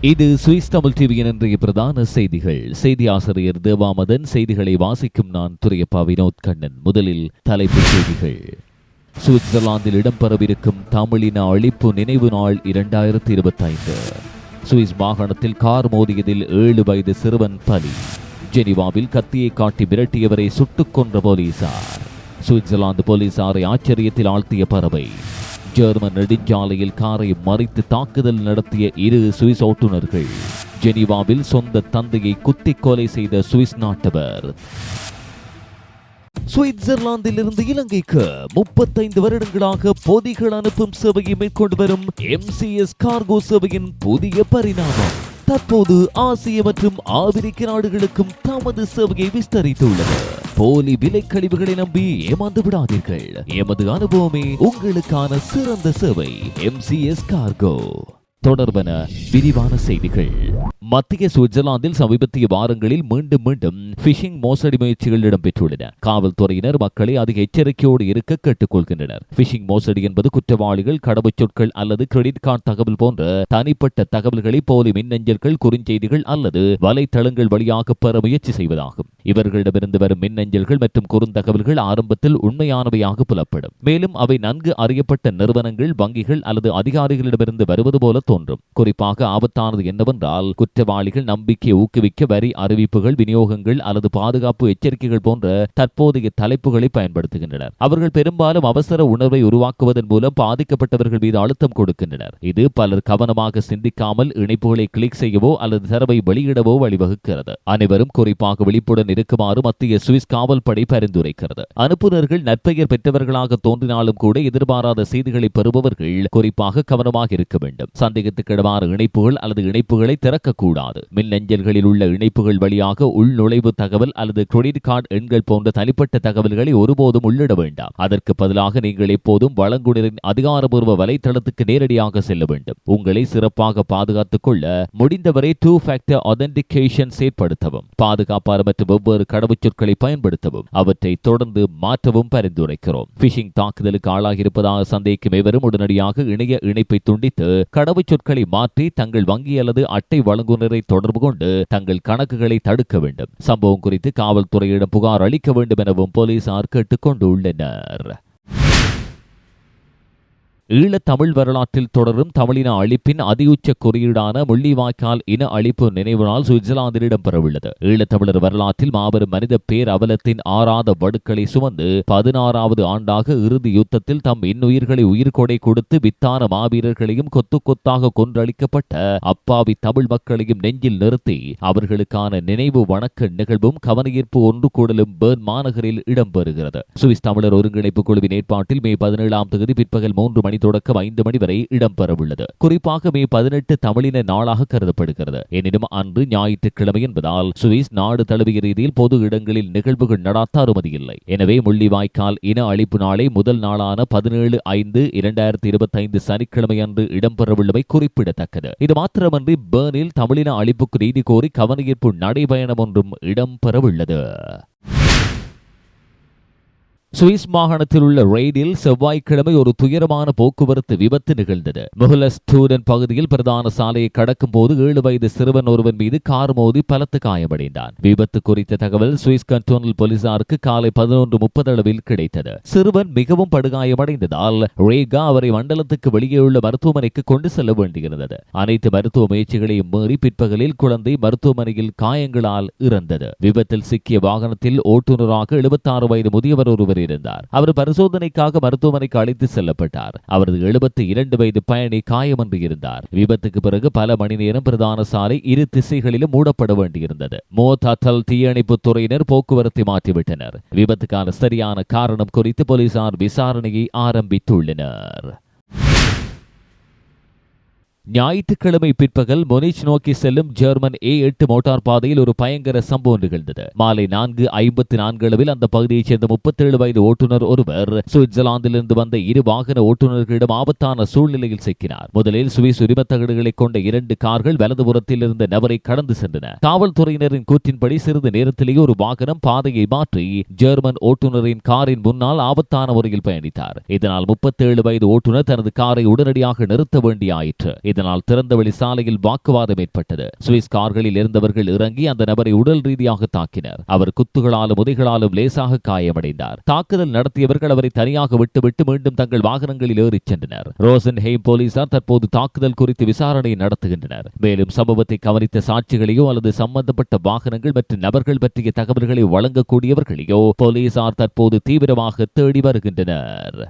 இது சுவிஸ் தமிழ் டிவியின் இன்றைய பிரதான செய்திகள். செய்தி ஆசிரியர் தேவாமதன் செய்திகளை வாசிக்கும் நான் துரியப்பா வினோத் கண்ணன். முதலில் தலைப்புச் செய்திகள். சுவிட்சர்லாந்தில் இடம்பெறவிருக்கும் தமிழின அழிப்பு நினைவு நாள் இரண்டாயிரத்தி இருபத்தைந்து சுவிஸ் வாகனத்தில் கார் மோதியதில் ஏழு வயது சிறுவன் பலி. ஜெனிவாவில் கத்தியை காட்டி மிரட்டியவரை சுட்டுக் கொன்ற போலீசார். சுவிட்சர்லாந்து போலீசாரை ஆச்சரியத்தில் ஆழ்த்திய பறவை. ஜெர்மன் நெடுஞ்சாலையில் காரை மறித்து தாக்குதல் நடத்திய இரு சுவிஸ் ஓட்டுநர்கள். ஜெனீவாவில் சொந்த தந்தையை குத்தி கொலை செய்த சுவிஸ் நாட்டவர். சுவிட்சர்லாந்தில் இருந்து இலங்கைக்கு முப்பத்தைந்து வருடங்களாக பொதிகள் அனுப்பும் சேவையை மேற்கொண்டு வரும் எம்சிஎஸ் கார்கோ சேவையின் புதிய பரிணாமம் தற்போது ஆசிய மற்றும் ஆப்பிரிக்க நாடுகளுக்கும் தமது சேவையை விஸ்தரித்துள்ளது. போலி விலை கழிவுகளை நம்பி ஏமாந்து விடாதீர்கள். எமது அனுபவமே உங்களுக்கான சிறந்த சேவை. எம்சிஎஸ் கார்கோ தொடர்பன விரிவான செய்திகள். மத்திய சுவிட்சர்லாந்தில் சமீபத்திய வாரங்களில் மீண்டும் மீண்டும் பிஷிங் மோசடி முயற்சிகள் இடம்பெற்றுள்ளன. காவல்துறையினர் மக்களை அதிக எச்சரிக்கையோடு இருக்க கேட்டுக்கொள்கின்றனர். பிஷிங் மோசடி என்பது குற்றவாளிகள் கடவுச்சொற்கள் அல்லது கிரெடிட் கார்டு தகவல் போன்ற தனிப்பட்ட தகவல்களை போலி மின்னஞ்சல்கள் குறுஞ்செய்திகள் அல்லது வலைத்தளங்கள் வழியாக பெற முயற்சி செய்வதாகும். இவர்களிடமிருந்து வரும் மின்னஞ்சல்கள் மற்றும் குறுந்தகவல்கள் ஆரம்பத்தில் உண்மையானவையாக புலப்படும். மேலும் அவை நன்கு அறியப்பட்ட நிறுவனங்கள் வங்கிகள் அல்லது அதிகாரிகளிடமிருந்து வருவது போல தோன்றும். குறிப்பாக ஆபத்தானது என்னவென்றால் குற்றவாளிகள் நம்பிக்கை ஊக்குவிக்க வரி அறிவிப்புகள் விநியோகங்கள் அல்லது பாதுகாப்பு எச்சரிக்கைகள் போன்ற தற்போதைய தலைப்புகளை பயன்படுத்துகின்றனர். அவர்கள் பெரும்பாலும் அவசர உணர்வை உருவாக்குவதன் மூலம் பாதிக்கப்பட்டவர்கள் மீது அழுத்தம் கொடுக்கின்றனர். இது பலர் கவனமாக சிந்திக்காமல் இணைப்புகளை கிளிக் செய்யவோ அல்லது தரவை வெளியிடவோ வழிவகுக்கிறது. அனைவரும் குறிப்பாக விழிப்புடன் இருக்குமாறு மத்திய சுவிஸ் காவல் படை பரிந்துரைக்கிறது. அனுப்புநர்கள் நற்பெயர் பெற்றவர்களாக தோன்றினாலும் கூட எதிர்பாராத செய்திகளை பெறுபவர்கள் குறிப்பாக கவனமாக இருக்க வேண்டும். சந்தேகத்துக்கிடமான இணைப்புகள் அல்லது இணைப்புகளை திறக்கக்கூடாது. மின்னஞ்சல்களில் உள்ள இணைப்புகள் வழியாக உள்நுழைவு தகவல் அல்லது கிரெடிட் கார்டு எண்கள் போன்ற தனிப்பட்ட தகவல்களை ஒருபோதும் உள்ளிட வேண்டாம். அதற்கு பதிலாக நீங்கள் எப்போதும் வழங்குனரின் அதிகாரபூர்வ வலைத்தளத்துக்கு நேரடியாக செல்ல வேண்டும். உங்களை சிறப்பாக பாதுகாத்துக் கொள்ள முடிந்தவரை டூ ஃபேக்டர் ஒதென்டிகேஷன் செயற்படுத்தவும் பாதுகாப்பான மற்றும் வெவ்வேறு கடவுச்சொற்களை பயன்படுத்தவும் அவற்றை தொடர்ந்து மாற்றவும் பரிந்துரைக்கிறோம். பிஷிங் தாக்குதலுக்கு ஆளாகியிருப்பதாக சந்தேகிக்கும் எவரும் உடனடியாக இணைய இணைப்பை துண்டித்து சொற்களை மாற்றி தங்கள் வங்கி அல்லது அட்டை வழங்குனரை தொடர்பு கொண்டு தங்கள் கணக்குகளை தடுக்க வேண்டும். சம்பவம் குறித்து காவல்துறையிடம் புகார் அளிக்க வேண்டும் எனவும் போலீசார் கேட்டுக் கொண்டுள்ளனர் ஈழத் தமிழ் வரலாற்றில் தொடரும் தமிழின அழிப்பின் அதியுச்ச குறியீடான முள்ளிவாய்க்கால் இன அழிப்பு நினைவு நாள் சுவிட்சர்லாந்தில் இடம்பெறவுள்ளது. ஈழத்தமிழர் வரலாற்றில் மாபெரும் மனித பேர் அவலத்தின் ஆறாத வடுக்களை சுமந்து பதினாறாவது ஆண்டாக இறுதி யுத்தத்தில் தம் இன்னுயிர்களை உயிர்கொடை கொடுத்து வித்தான மாவீரர்களையும் கொத்து கொத்தாக கொன்றளிக்கப்பட்ட அப்பாவி தமிழ் மக்களையும் நெஞ்சில் நிறுத்தி அவர்களுக்கான நினைவு வணக்க நிகழ்வும் கவனஈர்ப்பு ஒன்று கூடலும் பேர்ன் மாநகரில் இடம்பெறுகிறது. சுவிஸ் தமிழர் ஒருங்கிணைப்பு குழுவின் ஏற்பாட்டில் மே பதினேழாம் தேதி பிற்பகல் மூன்று மணி தொடக்கம் ஐந்து மணி வரை இடம்பெறவுள்ளது. குறிப்பாக மே பதினெட்டு தமிழின நாளாக கருதப்படுகிறது. எனினும் அன்று ஞாயிற்றுக்கிழமை என்பதால் சுவிஸ் நாடு தழுவிய ரீதியில் பொது இடங்களில் நிகழ்வுகள் நடாத்த அனுமதி இல்லை எனவே முள்ளிவாய்க்கால் இன அழிப்பு நாளை முதல் நாளான பதினேழு ஐந்து இரண்டாயிரத்தி இருபத்தி ஐந்து சனிக்கிழமை அன்று இடம்பெறவுள்ளமை குறிப்பிடத்தக்கது. இது மாத்திரமன்றி பேர்னில் தமிழின அழிப்புக்கு நீதி கோரி கவனஈர்ப்பு நடைபயணம் ஒன்றும் இடம்பெறவுள்ளது. சுவிஸ் மாகாணத்தில் உள்ள ரெய்டில் செவ்வாய்க்கிழமை ஒரு துயரமான போக்குவரத்து விபத்து நிகழ்ந்தது. முகலஸ் பகுதியில் பிரதான சாலையை கடக்கும் போது ஏழு வயது சிறுவன் ஒருவன் மீது கார் மோதி பலத்து காயமடைந்தான். விபத்து குறித்த தகவல் சுவிஸ் கண்டோனல் போலீசாருக்கு காலை பதினொன்று முப்பது அளவில் கிடைத்தது. சிறுவன் மிகவும் படுகாயமடைந்ததால் ரேகா அவரை மண்டலத்துக்கு வெளியே உள்ள மருத்துவமனைக்கு கொண்டு செல்ல வேண்டியிருந்தது. அனைத்து மருத்துவ முயற்சிகளையும் மீறி பிற்பகலில் குழந்தை மருத்துவமனையில் காயங்களால் இறந்தது. விபத்தில் சிக்கிய வாகனத்தில் ஓட்டுநராக எழுபத்தாறு வயது முதியவர் ஒருவர் இருந்தார் அவர் பரிசோதனைக்காக மருத்துவமனைக்கு அழைத்து செல்லப்பட்டார். அவரது எழுபத்தி இரண்டு வயது பயணி காயமன்று இருந்தார். விபத்துக்கு பிறகு பல மணி நேரம் பிரதான சாலை இரு திசைகளிலும் மூடப்பட வேண்டியிருந்தது. மோதாத்தல் தீயணைப்பு துறையினர் போக்குவரத்தை மாற்றிவிட்டனர். விபத்துக்கான சரியான காரணம் குறித்து போலீசார் விசாரணையை ஆரம்பித்துள்ளனர். ஞாயிற்றுக்கிழமை பிற்பகல் மொனிச் நோக்கி செல்லும் ஜெர்மன் ஏ எட்டு மோட்டார் பாதையில் ஒரு பயங்கர சம்பவம் நிகழ்ந்தது. மாலை நான்கு ஐம்பத்தி நான்கு அளவில் அந்த பகுதியைச் சேர்ந்த முப்பத்தேழு வயது ஓட்டுநர் ஒருவர் சுவிட்சர்லாந்திலிருந்து வந்த இரு வாகன ஓட்டுநர்களிடம் ஆபத்தான சூழ்நிலையில் சிக்கினார். முதலில் சுவிஸ் உரிமத்தகடுகளை கொண்ட இரண்டு கார்கள் வலதுபுறத்தில் இருந்த நபரை கடந்து சென்றன. காவல்துறையினரின் கூற்றின்படி சிறிது நேரத்திலேயே ஒரு வாகனம் பாதையை மாற்றி ஜெர்மன் ஓட்டுநரின் காரின் முன்னால் ஆபத்தான முறையில் பயணித்தார். இதனால் முப்பத்தேழு வயது ஓட்டுநர் தனது காரை உடனடியாக நிறுத்த வேண்டியாயிற்று. இதனால் திறந்தவெளி சாலையில் வாக்குவாதம் ஏற்பட்டது. சுவிஸ் கார்களில் இருந்தவர்கள் இறங்கி அந்த நபரை உடல் ரீதியாக தாக்கினர். அவர் குத்துகளாலும் உதைகளாலும் லேசாக காயமடைந்தார். தாக்குதல் நடத்தியவர்கள் அவரை தனியாக விட்டுவிட்டு மீண்டும் தங்கள் வாகனங்களில் ஏறிச் சென்றனர். ரோசன் ஹெய்ம் போலீசார் தற்போது தாக்குதல் குறித்து விசாரணை நடத்துகின்றனர். மேலும் சம்பவத்தை கவனித்த சாட்சிகளையோ அல்லது சம்பந்தப்பட்ட வாகனங்கள் மற்றும் நபர்கள் பற்றிய தகவல்களை வழங்கக்கூடியவர்களையோ போலீசார் தற்போது தீவிரமாக தேடி வருகின்றனர்.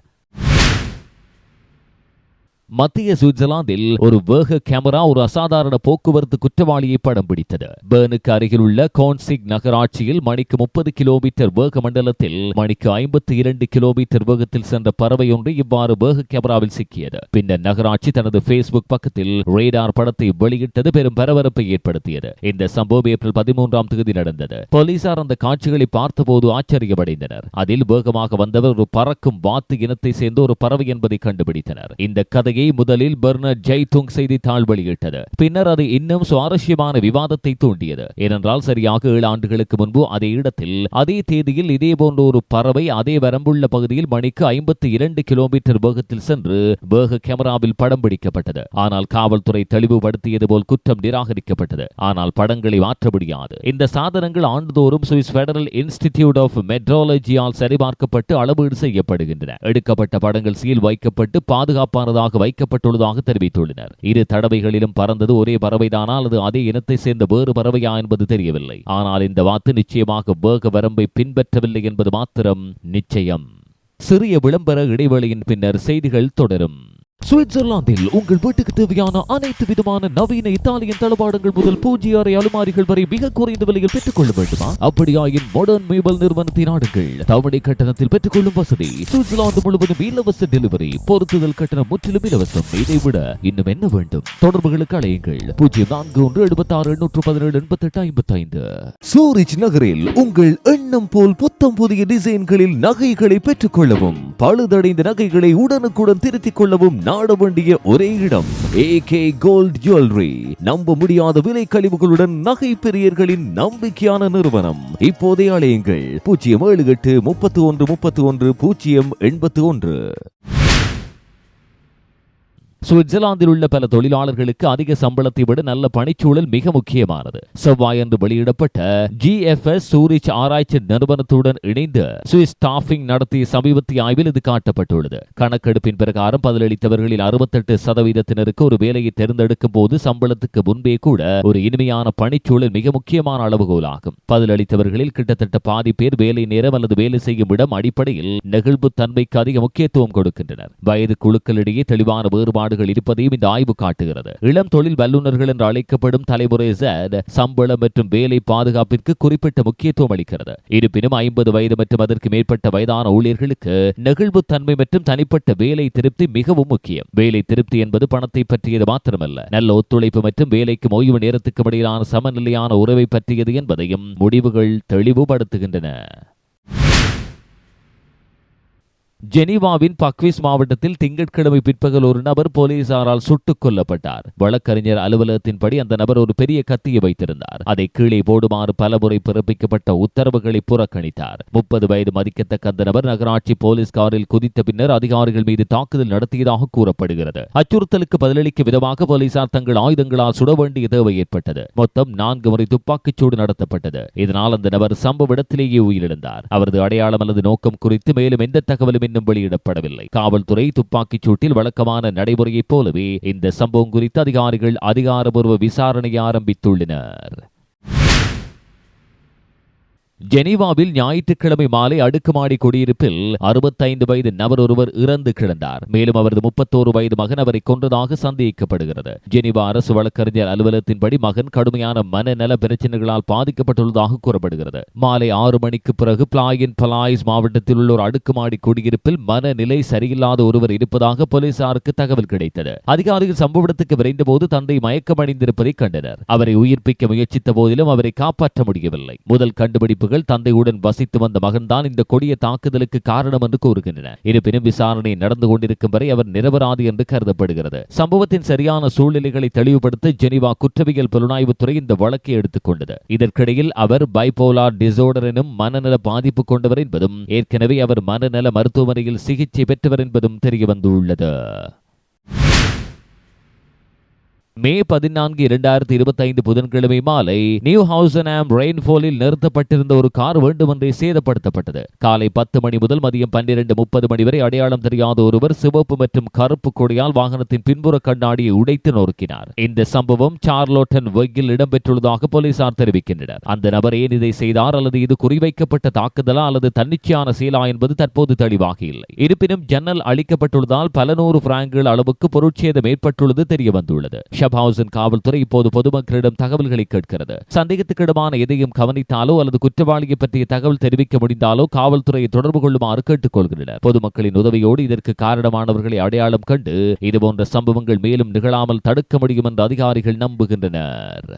மத்திய சுவிட்சர்லாந்தில் ஒரு வேக கேமரா ஒரு அசாதாரண போக்குவரத்து குற்றவாளியை படம் பிடித்தது. பேர்னுக்கு அருகில் உள்ள கோன்சிக் நகராட்சியில் மணிக்கு முப்பது கிலோமீட்டர் வேக மண்டலத்தில் மணிக்கு ஐம்பத்தி இரண்டு கிலோமீட்டர் வேகத்தில் சென்ற பறவை ஒன்று இவ்வாறு வேக கேமராவில் சிக்கியது. பின்னர் நகராட்சி தனது பேஸ்புக் பக்கத்தில் ரேடார் படத்தை வெளியிட்டது பெரும் பரபரப்பை ஏற்படுத்தியது. இந்த சம்பவம் ஏப்ரல் பதிமூன்றாம் தேதி நடந்தது. போலீசார் அந்த காட்சிகளை பார்த்தபோது ஆச்சரியமடைந்தனர். அதில் வேகமாக வந்தவர் ஒரு பறக்கும் வாத்து இனத்தை சேர்ந்த ஒரு பறவை என்பதை கண்டுபிடித்தனர். இந்த கதையை முதலில் பெர்னர்ட் ஜெய்துங் செய்தித்தாள் வெளியிட்டது. பின்னர் அது இன்னும் சுவாரஸ்யமான விவாதத்தை தூண்டியது. ஏனென்றால் சரியாக ஏழு ஆண்டுகளுக்கு முன்பு அதே இடத்தில் அதே தேதியில் இதேபோன்ற ஒரு பறவை அதே வரம்புள்ள பகுதியில் மணிக்கு ஐம்பத்தி இரண்டு கிலோமீட்டர் வேகத்தில் சென்று வேக கேமராவில் படம் பிடிக்கப்பட்டது. ஆனால் காவல்துறை தெளிவுபடுத்தியது போல் குற்றம் நிராகரிக்கப்பட்டது. ஆனால் படங்களை மாற்ற முடியாது. இந்த சாதனங்கள் ஆண்டுதோறும் சுவிஸ் பெடரல் இன்ஸ்டிடியூட் ஆஃப் மெட்ரோலஜியால் சரிபார்க்கப்பட்டு அளவீடு செய்யப்படுகின்றன. எடுக்கப்பட்ட படங்கள் சீல் வைக்கப்பட்டு பாதுகாப்பானதாக வைக்கப்பட்டுள்ளதாக தெரிவித்துள்ளனர். இரு தடவைகளிலும் பறந்தது ஒரே பறவைதானா அல்லது அதே இனத்தை சேர்ந்த வேறு பறவையா என்பது தெரியவில்லை. ஆனால் இந்த வாத்து நிச்சயமாக வேக வரம்பை பின்பற்றவில்லை என்பது மாத்திரம் நிச்சயம். சிறிய விளம்பர இடைவெளியின் பின்னர் செய்திகள் தொடரும். சுவிட்சர்லாந்தில் உங்கள் வீட்டுக்கு தேவையான அனைத்து விதமான நவீன இத்தாலியன் தளபாடங்கள் முதல் பூஜ்ய அறை அலுமாரிகள் வரை மிக குறைந்த விலையில் பெற்றுக் கொள்ள வேண்டுமா? அப்படியாயின் மாடர்ன் மேபல் நிறுவனத்தின் நாடுங்கள் தவணை கட்டணத்தில் பெற்றுக்கொள்ளும் வசதி சுவிட்சர்லாந்து முழுவதும் இலவச டெலிவரி பொருத்துதல் கட்டணம் முற்றிலும் இலவசம். இதை விட இன்னும் என்ன வேண்டும்? தொடர்புகளுக்கு அழையுங்கள். பூஜ்ஜியம் நான்கு ஒன்று எழுபத்தி ஆறு எண்ணூற்று பதினேழு எண்பத்தி எட்டு ஐம்பத்தி ஐந்து சூரிச் நகரில் உங்கள் எண்ணம் போல் புத்தம் புதிய டிசைன்களில் நகைகளை பெற்றுக் கொள்ளவும் பழுதடைந்த நகைகளை உடனுக்குடன் திருத்திக் கொள்ளவும் நாட வேண்டிய ஒரே இடம் ஏகே கோல்ட் ஜுவல்லரி நம்ப முடியாத விலை கழிவுகளுடன் நகை பெரியர்களின் நம்பிக்கையான நிறுவனம். இப்போதே அழையுங்கள் பூஜ்ஜியம் ஏழு எட்டு முப்பத்தி ஒன்று முப்பத்தி ஒன்று பூஜ்ஜியம் எண்பத்தி ஒன்று. சுவிட்சர்லாந்தில் உள்ள பல தொழிலாளர்களுக்கு அதிக சம்பளத்தை விட நல்ல பணிச்சூழல் மிக முக்கியமானது. செவ்வாயன்று வெளியிடப்பட்ட ஜிஎஃப்எஸ் சூரிச் ஆராய்ச்சி நிறுவனத்துடன் இணைந்து சுவிஸ் ஸ்டாஃபிங் நடத்திய சமீபத்திய ஆய்வில் இது காட்டப்பட்டுள்ளது. கணக்கெடுப்பின் பிரகாரம் பதிலளித்தவர்களில் அறுபத்தெட்டு சதவீதத்தினருக்கு ஒரு வேலையை தேர்ந்தெடுக்கும் போது சம்பளத்துக்கு முன்பே கூட ஒரு இனிமையான பணிச்சூழல் மிக முக்கியமான அளவுகோலாகும். பதிலளித்தவர்களில் கிட்டத்தட்ட பாதி பேர் வேலை நேரம் அல்லது வேலை செய்யும் இடம் அடிப்படையில் நெகிழ்வு தன்மைக்கு அதிக முக்கியத்துவம் கொடுக்கின்றனர். வயது குழுக்களிடையே தெளிவான வேறுபாடு வேறுபாடுகள் இருப்பதையும் இந்த ஆய்வு காட்டுகிறது. இளம் தொழில் வல்லுநர்கள் என்று அழைக்கப்படும் தலைமுறை Z சம்பளம் மற்றும் வேலை பாதுகாப்பிற்கு குறிப்பிட்ட முக்கியத்துவம் அளிக்கிறது. இருப்பினும் ஐம்பது வயது மற்றும் அதற்கு மேற்பட்ட வயதான ஊழியர்களுக்கு நெகிழ்வு தன்மை மற்றும் தனிப்பட்ட வேலை திருப்தி மிகவும் முக்கியம். வேலை திருப்தி என்பது பணத்தை பற்றியது மாத்திரமல்ல. நல்ல ஒத்துழைப்பு மற்றும் வேலைக்கும் ஓய்வு நேரத்துக்கும் இடையிலான சமநிலையான உறவை பற்றியது என்பதையும் முடிவுகள் தெளிவுபடுத்துகின்றன. ஜெனீவாவின் பக்விஸ் மாவட்டத்தில் திங்கட்கிழமை பிற்பகல் ஒரு நபர் போலீசாரால் சுட்டுக் கொல்லப்பட்டார். வழக்கறிஞர் அலுவலகத்தின்படி அந்த நபர் ஒரு பெரிய கத்தியை வைத்திருந்தார். அதை கீழே போடுமாறு பலமுறை பிறப்பிக்கப்பட்ட உத்தரவுகளை புறக்கணித்தார். முப்பது வயது மதிக்கத்தக்க அந்த நபர் நகராட்சி போலீஸ் காரில் குதித்த பின்னர் அதிகாரிகள் மீது தாக்குதல் நடத்தியதாக கூறப்படுகிறது. அச்சுறுத்தலுக்கு பதிலளிக்கும் விதமாக போலீசார் தங்கள் ஆயுதங்களால் சுட வேண்டிய தேவை ஏற்பட்டது. மொத்தம் நான்கு முறை துப்பாக்கிச்சூடு நடத்தப்பட்டது. இதனால் அந்த நபர் சம்பவ இடத்திலேயே உயிரிழந்தார். அவரது அடையாளம் அல்லது நோக்கம் குறித்து மேலும் எந்த தகவலும் இன்னும் வெளியிடப்படவில்லை. காவல்துறை துப்பாக்கிச் சூட்டில் வழக்கமான நடைமுறையைப் போலவே இந்த சம்பவம் குறித்து அதிகாரிகள் அதிகாரபூர்வ விசாரணையை ஆரம்பித்துள்ளனர். ஜெனீவாவில் ஞாயிற்றுக்கிழமை மாலை அடுக்குமாடி குடியிருப்பில் அறுபத்தைந்து வயது நபர் ஒருவர் இறந்து கிடந்தார். மேலும் அவரது முப்பத்தோரு வயது மகன் அவரை கொன்றதாக சந்தேகிக்கப்படுகிறது. ஜெனீவா அரசு வழக்கறிஞர் அலுவலகத்தின்படி மகன் கடுமையான மனநல பிரச்சனைகளால் பாதிக்கப்பட்டுள்ளதாக கூறப்படுகிறது. மாலை ஆறு மணிக்கு பிறகு பிளாயின் பலாய்ஸ் மாவட்டத்தில் உள்ள ஒரு அடுக்குமாடி குடியிருப்பில் மனநிலை சரியில்லாத ஒருவர் இருப்பதாக போலீசாருக்கு தகவல் கிடைத்தது. அதிகாரிகள் சம்பவ இடத்துக்கு விரைந்தபோது தந்தை மயக்கமடைந்திருப்பதை கண்டனர். அவரை உயிர்ப்பிக்க முயற்சித்த போதிலும் அவரை காப்பாற்ற முடியவில்லை. முதல் கண்டுபிடிப்புகள் தந்தையுடன் வசித்து வந்த மகன்தான் இந்த கொடிய தாக்குதலுக்கு காரணம் என்று கூறுகின்றன இருப்பினும் விசாரணை நடந்து கொண்டிருக்கும் வரை அவர் நிரபராதி என்று கருதப்படுகிறது. சம்பவத்தின் சரியான சூழ்நிலைகளை தெளிவுபடுத்த ஜெனிவா குற்றவியல் புலனாய்வுத்துறை இந்த வழக்கை எடுத்துக் கொண்டது. இதற்கிடையில் அவர் பைபோலார் டிசோர்டர் எனும் மனநல பாதிப்பு கொண்டவர் என்பதும் ஏற்கனவே அவர் மனநல மருத்துவமனையில் சிகிச்சை பெற்றவர் என்பதும் தெரியவந்துள்ளது. மே பதினான்கு இரண்டாயிரத்தி இருபத்தி ஐந்து புதன்கிழமை மாலை நியூ ஹவுசன் ரெயின்ஃபாலில் நிறுத்தப்பட்டிருந்த ஒரு கார் வேண்டுமென்றே சேதப்படுத்தப்பட்டது. காலை பத்து மணி முதல் மதியம் பன்னிரண்டு முப்பது மணி வரை அடையாளம் தெரியாத ஒருவர் சிவப்பு மற்றும் கருப்பு கொடியால் வாகனத்தின் பின்புற கண்ணாடியை உடைத்து நொறுக்கினார். இந்த சம்பவம் சார்லோட்டன் வெக்கில் இடம்பெற்றுள்ளதாக போலீசார் தெரிவிக்கின்றனர். அந்த நபர் ஏன் இதை செய்தார் அல்லது இது குறிவைக்கப்பட்ட தாக்குதலா அல்லது தன்னிச்சையான செயலா என்பது தற்போது தெளிவாக இல்லை. இருப்பினும் ஜன்னல் அளிக்கப்பட்டுள்ளதால் பல நூறு பிராங்குகள் அளவுக்கு பொருட்சேதம் ஏற்பட்டுள்ளது தெரிய வந்துள்ளது ஷப்ஹவுசன் காவல்துறை இப்போது பொதுமக்களிடம் தகவல்களை கேட்கிறது. சந்தேகத்துக்கிடமான எதையும் கவனித்தாலோ அல்லது குற்றவாளியை பற்றிய தகவல் தெரிவிக்க முடிந்தாலோ காவல்துறையை தொடர்பு கொள்ளுமாறு கேட்டுக் கொள்கின்றனர் பொதுமக்களின் உதவியோடு இதற்கு காரணமானவர்களை அடையாளம் கண்டு இதுபோன்ற சம்பவங்கள் மேலும் நிகழாமல் தடுக்க முடியும் என்று அதிகாரிகள் நம்புகின்றனர்.